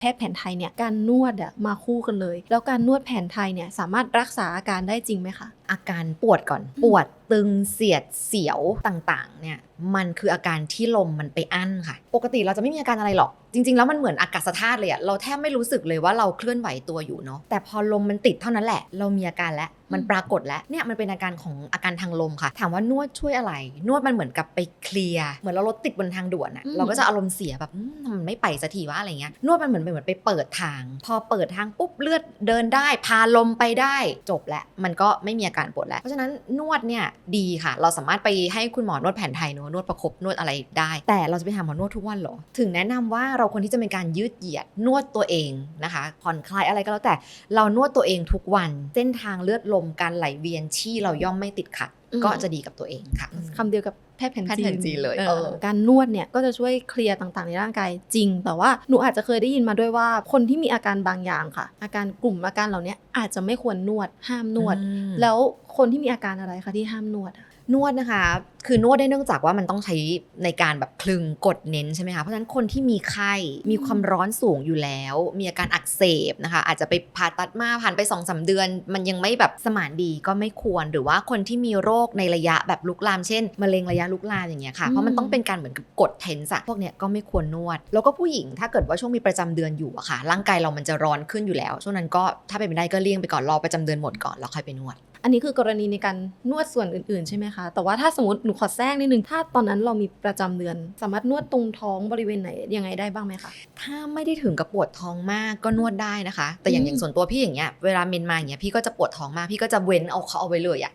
แพทย์แผนไทยเนี่ยการนวดอะมาคู่กันเลย แล้วการนวดแผนไทยเนี่ยสามารถรักษาอาการได้จริงไหมคะ อาการปวดก่อนปวดตึงเสียดเสียวต่างๆเนี่ยมันคืออาการที่ลมมันไปอั้นค่ะ ปกติเราจะไม่มีอาการอะไรหรอก จริง ๆ แล้วมันเหมือนอากาศธาตุเลยอะเราแทบไม่รู้สึกเลยว่าเราเคลื่อนไหวตัวอยู่เนาะแต่พอลมมันติดเท่านั้นแหละ เรามีอาการแล้วมันปรากฏแล้วเนี่ยมันเป็นอาการของอาการทางลมค่ะ ถามว่านวดช่วยอะไร นวดมันเหมือนกับไปเคลียร์เหมือนเรารถติดบนทางด่วนอะอืมเราก็จะอารมณ์เสียแบบอืมทำไมมันไม่ไปสักทีวะอะไรเงี้ยนวดมันเหมือนเหมือนไปเปิดทาง พอเปิดทางปุ๊บเลือดเดินได้ พาลมไปได้จบแล้วมันก็ไม่มีอาการปวดแล้ว เพราะฉะนั้นนวดเนี่ยดีค่ะ เราสามารถไปให้คุณหมอนวดแผนไทยเนอะนวดประคบนวดอะไรได้ แต่เราจะไปหาหมอนวดทุกวันเหรอ ถึงแนะนำว่าเราควรที่จะเป็นการยืดเหยียดนวดตัวเองนะคะผ่อนคลายอะไรก็แล้วแต่เรานวดตัวเองทุกวัน เส้นทางเลือดลมการไหลเวียนที่เราย่อมไม่ติดขัด ก็จะดีกับตัวเองค่ะคำเดียวกับแพทย์แผนแพทย์แผนจีนเลยออเออการนวดเนี่ยก็จะช่วยเคลียร์ต่างๆ ในร่างกายจริง แต่ว่าหนูอาจจะเคยได้ยินมาด้วยว่า คนที่มีอาการบางอย่างค่ะ อาการกลุ่มอาการเหล่านี้อาจจะไม่ควรนวดห้ามนวดอืมแล้วคนที่มีอาการอะไรคะที่ห้ามนวดอะ นวดนะคะ คือนวดได้เนื่องจากว่ามันต้องใช้ในการแบบคลึงกดเน้นใช่ไหมคะเพราะฉะนั้นคนที่มีไข้มีความร้อนสูงอยู่แล้ว มีอาการอักเสบนะคะ อาจจะไปผ่าตัดมาผ่านไป2อสเดือน มันยังไม่แบบสมานดีก็ไม่ควรหรือว่าคนที่มีโรคในระยะแบบลุกลามเช่นมะเร็งระยะลุกลามอย่างเงี้ยค่ะเพราะมันต้องเป็นการเหมือนกับกดเทนส์อะพวกเนี้ยก็ไม่ควรนวด แล้วก็ผู้หญิงถ้าเกิดว่าช่วงมีประจำเดือนอยู่อะค่ะร่างกายเรามันจะร้อนขึ้นอยู่แล้ว ช่วงนั้นก็ถ้าเป็นไปได้ก็เลี่ยงไปก่อนรอประจำเดือนหมดก่อนแล้วค่อยไปนวด อันนี้คือกรณีในการนวดส่วนอื่นๆใช่ไหมคะ แต่ว่าถ้าสมมติหนูขอแทรกนิดนึง ถ้าตอนนั้นเรามีประจำเดือน สามารถนวดตรงท้องบริเวณไหนยังไงได้บ้างไหมคะ ถ้าไม่ได้ถึงกับปวดท้องมากก็นวดได้นะคะ แต่อย่างอืม อย่างส่วนตัวพี่อย่างเงี้ยเวลาเมนมาอย่างเงี้ยพี่ก็จะปวดท้องมากพี่ก็จะเว้นเอาเขาเอาไว้เลยอะ่ะ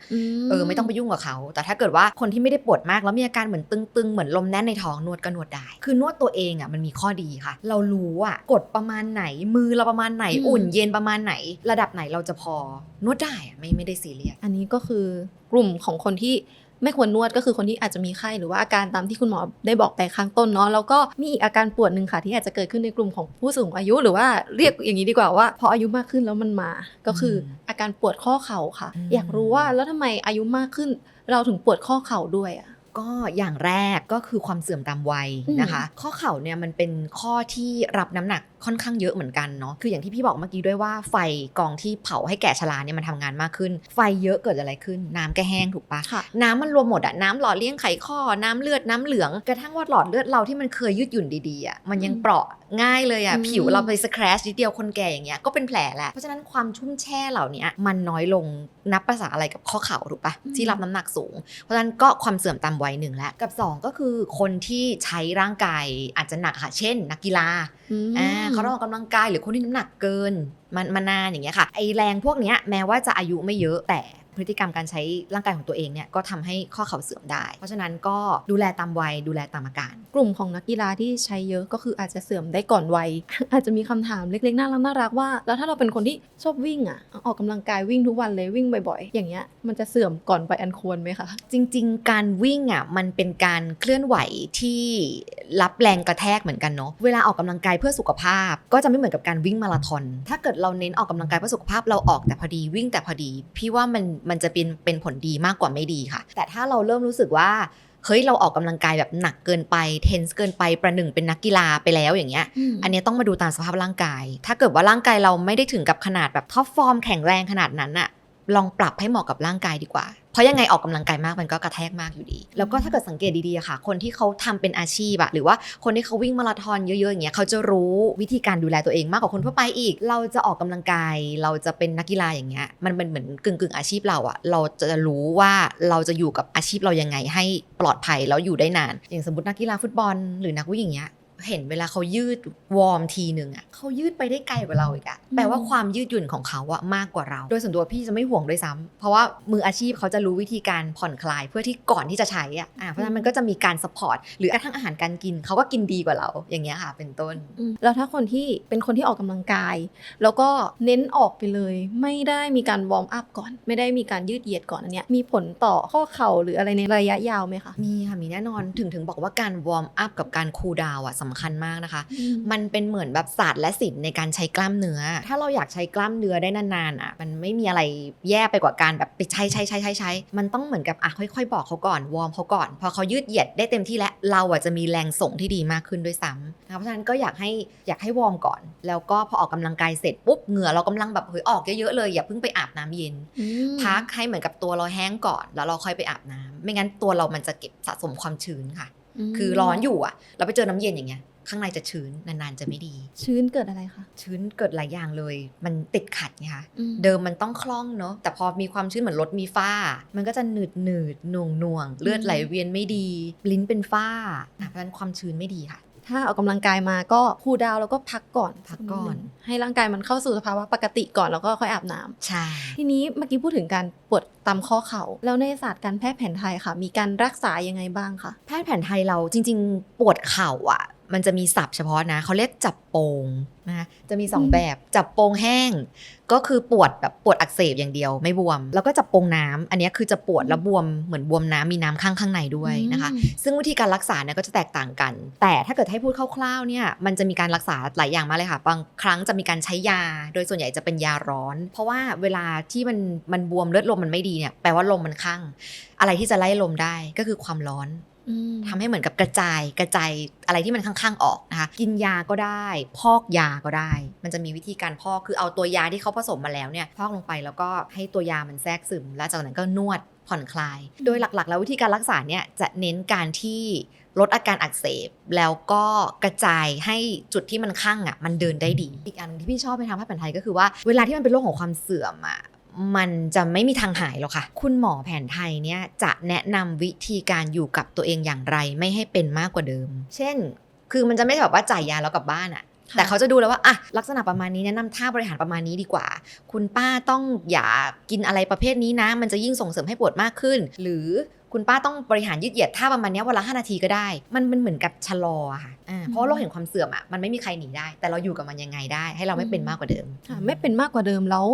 เออไม่ต้องไปยุ่งกับเขา แต่ถ้าเกิดว่าคนที่ไม่ได้ปวดมากแล้วมีอาการเหมือนตึงๆเหมือนลมแน่นในท้องนวดก็นวดได้ คือนวดตัวเองอะ่ะมันมีข้อดีค่ะ เรารู้อะ่ะกดประมาณไหนมือเราประมาณไหนอืม อุ่นเย็นประมาณไหน ระดับไหนเราจะพอนวดได้อะไม่ไม่ได้ซีเรียสอันนี้ก็คือกลุ่มของคนที่ไม่ควรนวดก็คือคนที่อาจจะมีไข้หรือว่าอาการตามที่คุณหมอได้บอกไปข้างต้นเนาะแล้วก็มีอีกอาการปวดหนึ่งค่ะที่อาจจะเกิดขึ้นในกลุ่มของผู้สูงอายุหรือว่าเรียกอย่างนี้ดีกว่าว่าพออายุมากขึ้นแล้วมันมา ก็คืออมอาการปวดข้อเข่าค่ะอืมอยากรู้ว่าแล้วทำไมอายุมากขึ้น เราถึงปวดข้อเข่าด้วยอะก็อย่างแรกก็คือความเสื่อมตามวัยอืมนะคะ ข้อเข่าเนี่ยมันเป็นข้อที่รับน้ำหนัก ค่อนข้างเยอะเหมือนกันเนาะคืออย่างที่พี่บอกเมื่อกี้ด้วยว่าไฟกองที่เผาให้แก่ชราเนี่ยมันทำงานมากขึ้น ไฟเยอะเกิดอะไรขึ้น น้ำก็แห้งถูกปะค่ะน้ำมันรวมหมดอะน้ำหล่อเลี้ยงไขข้อน้ำเลือดน้ำเหลืองกระทั่งว่าหลอดเลือดเราที่มันเคยยืดหยุ่นดีๆอะมันยังอืมเปราะง่ายเลยอะอืมผิวเราไปสแครชนิดเดียวคนแก่อย่างเงี้ยก็เป็นแผลแหละเพราะฉะนั้นความชุ่มแช่เหล่านี้มันน้อยลงนับภาษาอะไรกับข้อเข่าถูกปะที่รับน้ำหนักสูง เพราะฉะนั้นก็ความเสื่อมตามวัยหนึ่งแล้วกับ 2 ก็คือคนที่ใช้ร่างกายอาจจะหนักค่ะ เช่น นักกีฬาอืมอ่าเขาต้องออกกำลังกายหรือคนที่น้ำหนักเกิน มันมานานอย่างเงี้ยค่ะไอแรงพวกเนี้ยแม้ว่าจะอายุไม่เยอะแต่พฤติกรรมการใช้ร่างกายของตัวเองเนี่ยก็ทำให้ข้อเข่าเสื่อมได้ เพราะฉะนั้นก็ดูแลตามวัยดูแลตามอาการ กลุ่มของนักกีฬาที่ใช้เยอะก็คืออาจจะเสื่อมได้ก่อนวัย อาจจะมีคำถามเล็กๆน่ารักน่ารักว่า แล้วถ้าเราเป็นคนที่ชอบวิ่งอะออกกำลังกายวิ่งทุกวันเลยวิ่งบ่อยๆ อย่างเงี้ยมันจะเสื่อมก่อนไปอันควรไหมคะจริง ๆ การวิ่งอะมันเป็นการเคลื่อนไหวที่รับแรงกระแทกเหมือนกันเนาะเวลาออกกำลังกายเพื่อสุขภาพ ก็จะไม่เหมือนกับการวิ่งมาราธอนถ้าเกิดเราเน้นออกกำลังกายเพื่อสุขภาพเราออกแต่พอดีวิ่งแต่พอดี พี่ว่ามันมันจะเป็นเป็นผลดีมากกว่าไม่ดีค่ะ แต่ถ้าเราเริ่มรู้สึกว่าเฮ้ยเราออกกำลังกายแบบหนักเกินไปเทนส์เกินไปประหนึ่งเป็นนักกีฬาไปแล้วอย่างเงี้ย อันเนี้ยต้องมาดูตามสภาพร่างกาย ถ้าเกิดว่าร่างกายเราไม่ได้ถึงกับขนาดแบบท็อปฟอร์มแข็งแรงขนาดนั้นอะลองปรับให้เหมาะกับร่างกายดีกว่า เพราะยังไงออกกำลังกายมากมันก็กระแทกมากอยู่ดี แล้วก็ถ้าเกิดสังเกตดีๆค่ะ คนที่เขาทำเป็นอาชีพอะหรือว่าคนที่เขาวิ่งมาราธอนเยอะๆอย่างเงี้ยเขาจะรู้วิธีการดูแลตัวเองมากกว่าคนทั่วไปอีก เราจะออกกำลังกาย เราจะเป็นนักกีฬาอย่างเงี้ยมันเป็นเหมือนกึ่งๆอาชีพเราอะเราจะรู้ว่าเราจะอยู่กับอาชีพเรายังไงให้ปลอดภัยแล้วอยู่ได้นาน อย่างสมมตินักกีฬาฟุตบอล หรือนักวิ่งอย่างเงี้ย เห็นเวลาเขายืดวอร์มทีหนึ่งอะเขายืดไปได้ไกลกว่าเราอีกอะแปลว่าความยืดหยุ่นของเขาอะมากกว่าเรา โดยส่วนตัวพี่จะไม่ห่วงด้วยซ้ำเพราะว่ามืออาชีพเขาจะรู้วิธีการผ่อนคลายเพื่อที่ก่อนที่จะใช้อะอะเพราะฉะนั้นมันก็จะมีการสปอร์ตหรือกระทั่งอาหารการกินเขาก็กินดีกว่าเราอย่างเงี้ยค่ะ เป็นต้นอืมแล้วถ้าคนที่เป็นคนที่ออกกำลังกาย แล้วก็เน้นออกไปเลย ไม่ได้มีการวอร์มอัพก่อน ไม่ได้มีการยืดเหยียดก่อนอันเนี้ยมีผลต่อข้อเข่าหรืออะไรในระยะยาวไหมคะมีค่ะมีแน่นอนถึงถึงบอกว่าการวอร์มอัพกับการคูลดาวน์อะสำคัญมากนะคะอืมมันเป็นเหมือนแบบศาสตร์และศิลป์ในการใช้กล้ามเนื้อ ถ้าเราอยากใช้กล้ามเนื้อได้นานๆอะ มันไม่มีอะไรแย่ไปกว่าการแบบไปใช้ใช้ใช้ใช้ใช้ มันต้องเหมือนกับอะค่อยๆ บอกเขาก่อนวอร์มเขาก่อน พอเขายืดเหยียดได้เต็มที่แล้วเราอะจะมีแรงส่งที่ดีมากขึ้นด้วยซ้ำนะคะเพราะฉะนั้นก็อยากให้อยากให้วอร์มก่อน แล้วก็พอออกกำลังกายเสร็จปุ๊บเหงื่อเรากำลังแบบเฮ้ยออกเยอะๆเลยอย่าเพิ่งไปอาบน้ำเย็นอืมพักให้เหมือนกับตัวเราแห้งก่อน แล้วเราค่อยไปอาบน้ำไม่งั้นตัวเรามันจะเก็บสะสมความชื้นค่ะม คือร้อนอยู่อะ เราไปเจอน้ำเย็นอย่างเงี้ย ข้างในจะชื้นนานๆจะไม่ดี ชื้นเกิดอะไรคะ ชื้นเกิดหลายอย่างเลย มันติดขัดไงคะอืมเดิมมันต้องคล่องเนาะ แต่พอมีความชื้นเหมือนรถมีฝ้า มันก็จะหนืดหนืดหน่วงหน่วงๆเลือดไหลเวียนไม่ดี ลิ้นเป็นฝ้าอะเพราะฉะนั้นความชื้นไม่ดีค่ะ ถ้าออกกำลังกายมาก็คูลดาวน์แล้วก็พักก่อนพักก่อนสัดงให้ร่างกายมันเข้าสู่สภาวะปกติก่อนแล้วก็ค่อยอาบน้ำใช่ทีนี้เมื่อกี้พูดถึงการปวดตามข้อเข่าแล้วในศาสตร์การแพทย์แผนไทยค่ะ มีการรักษายังไงบ้างคะแพทย์แผนไทยเราจริง ๆ ปวดเข่าอะ มันจะมีศัพท์เฉพาะนะเขาเรียกจับโปงนะคะจะมีสองอืมแบบจับโปงแห้ง ก็คือปวดแบบปวดอักเสบอย่างเดียวไม่บวม แล้วก็จับโปงน้ำอันเนี้ยคือจะปวดแล้วบวมเหมือนบวมน้ำมีน้ำข้างข้างในด้วยนะคะอืมซึ่งวิธีการรักษาเนี่ยก็จะแตกต่างกัน แต่ถ้าเกิดให้พูดคร่าวๆเนี่ยมันจะมีการรักษาหลายอย่างมากเลยค่ะ บางครั้งจะมีการใช้ยา โดยส่วนใหญ่จะเป็นยาร้อน เพราะว่าเวลาที่มันมันบวมเลือดลมมันไม่ดีเนี่ยแปลว่าลมมันข้างอะไรที่จะไล่ลมได้ก็คือความร้อนอืม ทำให้เหมือนกับกระจายกระจายอะไรที่มันข้างๆออกนะคะกินยาก็ได้ พอกยาก็ได้ มันจะมีวิธีการพอกคือเอาตัวยาที่เขาผสมมาแล้วเนี่ยพอกลงไปแล้วก็ให้ตัวยามันแทรกซึม แล้วจากนั้นก็นวดผ่อนคลาย โดยหลักๆ แล้ววิธีการรักษาเนี่ยจะเน้นการที่ลดอาการอักเสบ แล้วก็กระจายให้จุดที่มันข้างอะมันเดินได้ดี อีกอันที่พี่ชอบในทางแพทย์แผนไทยก็คือว่าเวลาที่มันเป็นโรคของความเสื่อมอะ มันจะไม่มีทางหายหรอกค่ะ คุณหมอแผนไทยเนี่ยจะแนะนำวิธีการอยู่กับตัวเองอย่างไรไม่ให้เป็นมากกว่าเดิม เช่น คือมันจะไม่แบบว่าจ่ายยาแล้วกลับบ้านอะค่ะแต่เขาจะดูแล้วว่าอะลักษณะประมาณนี้แนะนำท่าบริหารประมาณนี้ดีกว่า คุณป้าต้องอย่ากินอะไรประเภทนี้นะ มันจะยิ่งส่งเสริมให้ปวดมากขึ้น หรือคุณป้าต้องบริหารยืดเหยียดท่าประมาณเนี้ยวันละห้านาทีก็ได้ มันเป็นเหมือนกับชะลออะค่ะอ่าเพราะว่าโรคแห่งความเสื่อมอะมันไม่มีใครหนีได้ แต่เราอยู่กับมันยังไงได้ ให้เราไม่เป็นมากกว่าเดิมค่ะไม่เป็นมากกว่าเดิมแล้ว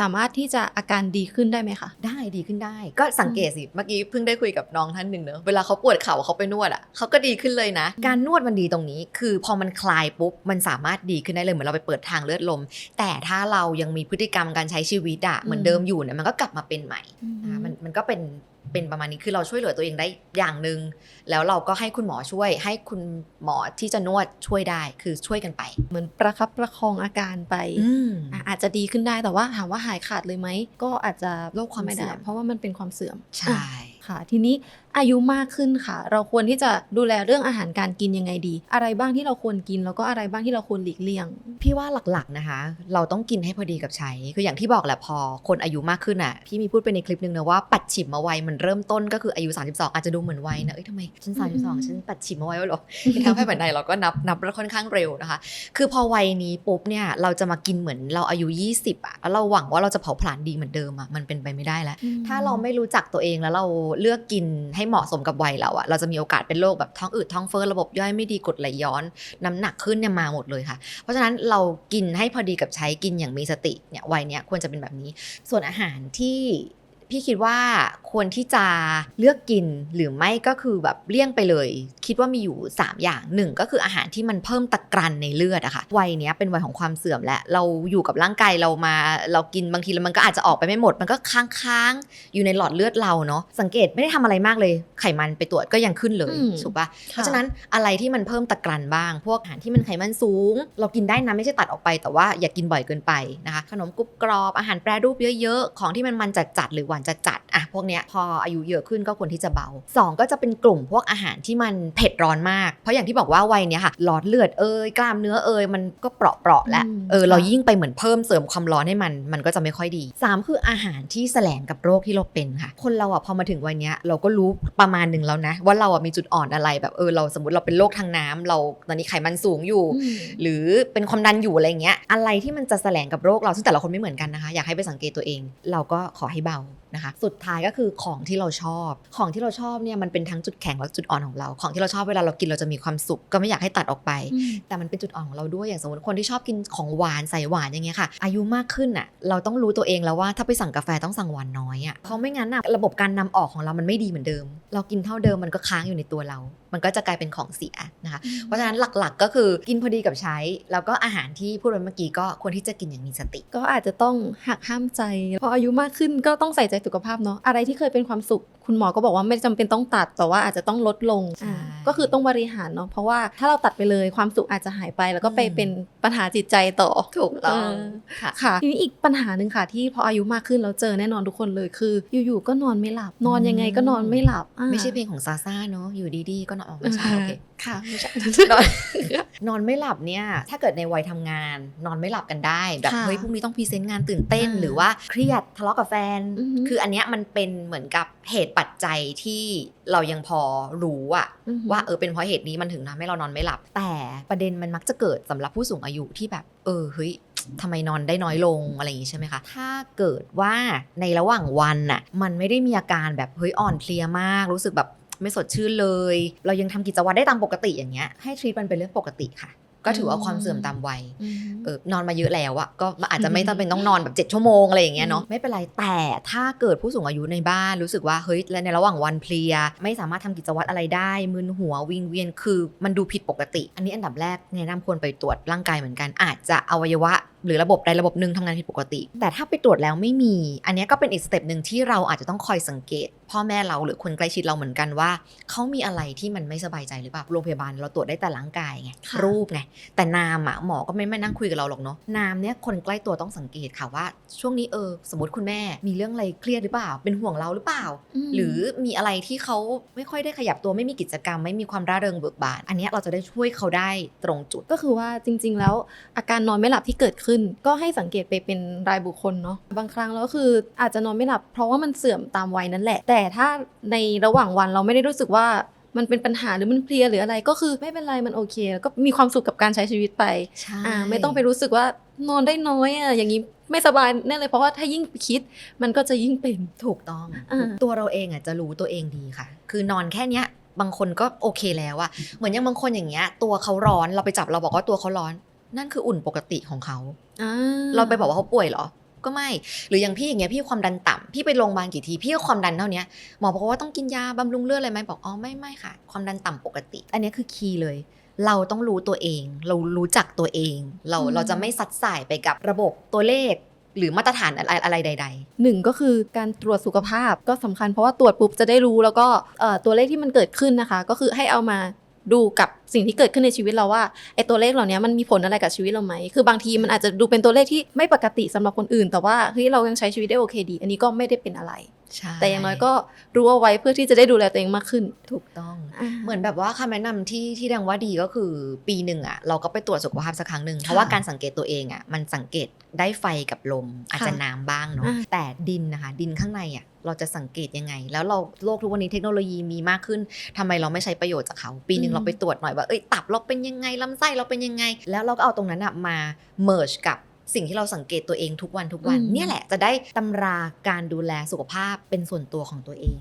สามารถที่จะอาการดีขึ้นได้ไหมคะ ได้ดีขึ้นได้ ก็สังเกตสิ เมื่อกี้เพิ่งได้คุยกับน้องท่านหนึ่งเนอะเวลาเขาปวดเข่าเขาไปนวดอะเขาก็ดีขึ้นเลยนะ การนวดมันดีตรงนี้ คือพอมันคลายปุ๊บมันสามารถดีขึ้นได้เลยเหมือนเราไปเปิดทางเลือดลม แต่ถ้าเรายังมีพฤติกรรมการใช้ชีวิตอะเหมือนเดิมอยู่เนี่ยมันก็กลับมาเป็นใหม่อ่ามันมันก็เป็น เป็นประมาณนี้คือเราช่วยเหลือตัวเองได้อย่างหนึ่งแล้วเราก็ให้คุณหมอช่วย ให้คุณหมอที่จะนวดช่วยได้คือช่วยกันไป เหมือนประคับประคองอาการไปอืมอะอาจจะดีขึ้นได้แต่ว่าถามว่าหายขาดเลยไหมก็อาจจะโรคความไม่เสื่ได้อมเพราะว่ามันเป็นความเสื่อมใช่อะ ค่ะ ทีนี้อายุมากขึ้นค่ะ เราควรที่จะดูแลเรื่องอาหารการกินยังไงดี อะไรบ้างที่เราควรกินแล้วก็อะไรบ้างที่เราควรหลีกเลี่ยง พี่ว่าหลักๆนะคะ เราต้องกินให้พอดีกับใช้ คืออย่างที่บอกแหละพอคนอายุมากขึ้นอะพี่มีพูดไปในคลิปนึงนะว่าปัดฉิมมาวัยมันเริ่มต้นก็คืออายุ 32 อาจจะดูเหมือนวัยนะเอ้ยทำไมฉันอืม32ฉันปัดฉิมมาวัยแล้วเหรอในทางแพทย์แผนไทยเราก็นับนับแล้วค่อนข้างเร็วนะคะ คือพอวัยนี้ปุ๊บเนี่ยเราจะมากินเหมือนเราอายุ 20อะแล้วเราหวังว่าเราจะเผาผลาญดีเหมือนเดิมอะมันเป็นไปไม่ได้แล้ว ถ้าเราไม่รู้จักตัวเองแล้วเราเลือกกินให้เหมาะสมกับวัยเราอะเราจะมีโอกาสเป็นโรคแบบท้องอืดท้องเฟ้อระบบย่อยไม่ดีกรดไหลย้อน น้ำหนักขึ้นเนี่ยมาหมดเลยค่ะ เพราะฉะนั้นเรากินให้พอดีกับใช้กินอย่างมีสติเนี่ยวัยเนี้ยควรจะเป็นแบบนี้ ส่วนอาหารที่ พี่คิดว่าควรที่จะเลือกกินหรือไม่ก็คือแบบเลี่ยงไปเลย คิดว่ามีอยู่ 3 อย่างหนึ่งก็คืออาหารที่มันเพิ่มตะกรันในเลือดอะค่ะวัยเนี้ยเป็นวัยของความเสื่อมและเราอยู่กับร่างกายเรามาเรากินบางทีแล้วมันก็อาจจะออกไปไม่หมด มันก็ค้างๆอยู่ในหลอดเลือดเราเนาะสังเกตไม่ได้ทำอะไรมากเลย ไขมันไปตรวจก็ยังขึ้นเลยอืมถูกปะเพราะฉะนั้นอะไรที่มันเพิ่มตะกรันบ้าง พวกอาหารที่มันไขมันสูง เรากินได้นะไม่ใช่ตัดออกไป แต่ว่าอย่ากินบ่อยเกินไปนะคะขนมกรุบกรอบอาหารแปรรูปเยอะๆของที่มันมันจัดๆหรือหวานจัดๆอะพวกเนี้ยพออายุเยอะขึ้นก็ควรที่จะเบาสองก็จะเป็นกลุ่มพวกอาหารที่มันเผ็ดร้อนมาก เพราะอย่างที่บอกว่าวัยเนี้ยค่ะหลอดเลือดเอยกล้ามเนื้อเอยมันก็เปราะๆแล้วอืมเออเราค่ะยิ่งไปเหมือนเพิ่มเสริมความร้อนให้มัน มันก็จะไม่ค่อยดีสามคืออาหารที่แสลงกับโรคที่เราเป็นค่ะ คนเราอะพอมาถึงวัยเนี้ยเราก็รู้ประมาณหนึ่งแล้วนะ ว่าเราอะมีจุดอ่อนอะไรแบบเออเราสมมติเราเป็นโรคทางน้ำเราตอนนี้ไขมันสูงอยู่อืมหรือเป็นความดันอยู่อะไรเงี้ยอะไรที่มันจะแสลงกับโรคเราซึ่งแต่ละคนไม่เหมือนกันนะคะ อยากให้ไปสังเกตตัวเอง เราก็ขอให้เบานะคะ สุดท้ายก็คือของที่เราชอบ ของที่เราชอบเนี่ยมันเป็นทั้งจุดแข็งและจุดอ่อนของเรา ของที่เราชอบเวลาเรากินเราจะมีความสุขก็ไม่อยากให้ตัดออกไปอืมแต่มันเป็นจุดอ่อนของเราด้วยอย่างสมมติคนที่ชอบกินของหวานใส่หวานอย่างเงี้ยค่ะ อายุมากขึ้นอะเราต้องรู้ตัวเองแล้วว่าถ้าไปสั่งกาแฟต้องสั่งหวานน้อยอะเพราะไม่งั้นอะระบบการนำออกของเรามันไม่ดีเหมือนเดิม เรากินเท่าเดิมมันก็ค้างอยู่ในตัวเรา มันก็จะกลายเป็นของเสียนะคะ เพราะฉะนั้นหลักๆก็คือกินพอดีกับใช้ แล้วก็อาหารที่พูดไปเมื่อกี้ก็ควรที่จะกินอย่างมีสติ ก็อาจจะต้องหักห้ามใจพออายุมากขึ้นก็ต้องใส่ใจสุขภาพเนาะอะไรที่เคยเป็นความสุข คุณหมอก็บอกว่าไม่จำเป็นต้องตัดแต่ว่าอาจจะต้องลดลงใช่อ่าก็คือต้องบริหารเนาะเพราะว่าถ้าเราตัดไปเลยความสุขอาจจะหายไป แล้วก็ไปอืมเป็นปัญหาจิตใจต่อถูกต้องเออค่ะค่ะทีนี้อีกปัญหาหนึ่งค่ะ ที่พออายุมากขึ้นเราเจอแน่นอนทุกคนเลยคือ อยู่ๆก็นอนไม่หลับ นอนยังไงก็นอนไม่หลับอ่าไม่ใช่เพลงของซาซ่าเนอะอยู่ดีๆก็นอนออกไม่ใช่โอเคค่ะไม่ใช่นอนนอนไม่หลับเนี่ย ถ้าเกิดในวัยทำงาน นอนไม่หลับกันได้ แบบค่ะเฮ้ยพรุ่งนี้ต้องพรีเซนต์งานตื่นเต้นอ่าหรือว่าเครียดทะเลาะกับแฟนอือฮึคืออันเนี้ยมันเป็นเหมือนกับเหตุปัจจัยที่เรายังพอรู้อะอือฮึว่าเออเป็นเพราะเหตุนี้มันถึงทำให้เรานอนไม่หลับ แต่ประเด็นมันมักจะเกิดสำหรับผู้สูงอายุที่แบบ เออเฮ้ยทำไมนอนได้น้อยลงอะไรอย่างงี้ใช่ไหมคะ ถ้าเกิดว่าในระหว่างวันน่ะมันไม่ได้มีอาการแบบเฮ้ยอ่อนเพลียมาก รู้สึกแบบ ไม่สดชื่นเลย เรายังทำกิจวัตรได้ตามปกติอย่างเงี้ยให้ทรีตมันเป็นเรื่องปกติค่ะ ก็ถือว่าความเสื่อมตามวัยอืมเออนอนมาเยอะแล้วอะก็อาจจะไม่จำเป็นต้องนอนแบบ 7 ชั่วโมงอะไรอย่างเงี้ยเนาะไม่เป็นไรแต่ถ้าเกิดผู้สูงอายุในบ้านรู้สึกว่าเฮ้ยและในระหว่างวันเพลีย ไม่สามารถทำกิจวัตรอะไรได้มึนหัววิงเวียนคือมันดูผิดปกติ อันนี้อันดับแรกแนะนำควรไปตรวจร่างกายเหมือนกัน อาจจะอวัยวะหรือระบบใดระบบหนึ่งทำงานผิดปกติ แต่ถ้าไปตรวจแล้วไม่มี อันเนี้ยก็เป็นอีกสเต็ปหนึ่งที่เราอาจจะต้องคอยสังเกต พ่อแม่เราหรือคนใกล้ชิดเราเหมือนกันว่า เขามีอะไรที่มันไม่สบายใจหรือเปล่าโรงพยาบาลเราตรวจได้แต่ร่างกายไงค่ะรูปไงแต่นามอะหมอก็ไม่มานั่งคุยกับเราหรอกเนาะนามเนี่ยคนใกล้ตัวต้องสังเกตค่ะว่า ช่วงนี้เออ สมมติคุณแม่มีเรื่องอะไรเครียดหรือเปล่า เป็นห่วงเราหรือเปล่ามหรือมีอะไรที่เขาไม่ค่อยได้ขยับตัวไม่มีกิจกรรม ไม่มีความร่าเริงเบิกบาน อันเนี้ยเราจะได้ช่วยเขาได้ตรงจุดก็คือว่าจริง ๆ แล้วอาการนอนไม่หลับที่เกิดขึ้นก็ให้สังเกตไปเป็นรายบุคคลเนาะบางครั้งแล้วก็คืออาจจะนอนไม่หลับ เพราะว่ามันเสื่อมตามวัยนั่นแหละ แต่ถ้าในระหว่างวันเราไม่ได้รู้สึกว่ามันเป็นปัญหาหรือมันเพลียหรืออะไรก็คือไม่เป็นไรมันโอเค แล้วก็มีความสุขกับการใช้ชีวิตไปใช่อ่าไม่ต้องไปรู้สึกว่านอนได้น้อยอะอย่างนี้ไม่สบายแน่เลยเพราะว่าถ้ายิ่งคิดมันก็จะยิ่งเป็นถูกต้องอ่าตัวเราเองอะจะรู้ตัวเองดีค่ะ คือนอนแค่เนี้ยบางคนก็โอเคแล้วอะเหมือนอย่างบางคนอย่างเงี้ยตัวเขาร้อนเราไปจับเราบอกว่าตัวเขาร้อน นั่นคืออุ่นปกติของเขาอ่าเราไปบอกว่าเขาป่วยเหรอ ก็ไม่ หรืออย่างพี่อย่างเงี้ยพี่ความดันต่ำพี่ไปโรงพยาบาลกี่ที พี่ก็ความดันเท่าเนี้ยหมอบอกว่าต้องกินยาบำรุงเลือดอะไรไหมบอกอ๋อไม่ไม่ค่ะ ความดันต่ำปกติ อันเนี้ยคือคีย์เลย เราต้องรู้ตัวเอง เรารู้จักตัวเอง เราเราจะไม่ซัดสายไปกับระบบตัวเลขหรือมาตรฐานอะไรอะไรใดๆหนึ่งก็คือการตรวจสุขภาพก็สำคัญเพราะว่าตรวจปุ๊บจะได้รู้แล้วก็เอ่อตัวเลขที่มันเกิดขึ้นนะคะ ก็คือให้เอามา ดูกับสิ่งที่เกิดขึ้นในชีวิตเราว่าไอ้ตัวเลขเหล่านี้มันมีผลอะไรกับชีวิตเราไหม คือบางทีมันอาจจะดูเป็นตัวเลขที่ไม่ปกติสำหรับคนอื่น แต่ว่าเฮ้ยเรายังใช้ชีวิตได้โอเคดี อันนี้ก็ไม่ได้เป็นอะไร แต่อย่างน้อยก็รู้เอาไว้เพื่อที่จะได้ดูแลตัวเองมากขึ้น ถูกต้องอ่าเหมือนแบบว่าคำแนะนำที่ที่ดังว่าดีก็คือปีหนึ่งอะเราก็ไปตรวจสุขภาพสักครั้งหนึ่งเพราะว่าการสังเกตตัวเองอะมันสังเกตได้ไฟกับลม อาจจะน้ำบ้างเนาะอ่าแต่ดินนะคะ ดินข้างในอะเราจะสังเกตยังไง แล้วเราโลกทุกวันนี้เทคโนโลยีมีมากขึ้นทำไมเราไม่ใช้ประโยชน์จากเขา ปีหนึ่งเราไปตรวจหน่อยว่าเอ้ยตับเราเป็นยังไงลำไส้เราเป็นยังไง แล้วเราก็เอาตรงนั้นอะมา merge กับ สิ่งที่เราสังเกตตัวเองทุกวันทุกวันอืมเนี่ยแหละจะได้ตำราการดูแลสุขภาพเป็นส่วนตัวของตัวเอง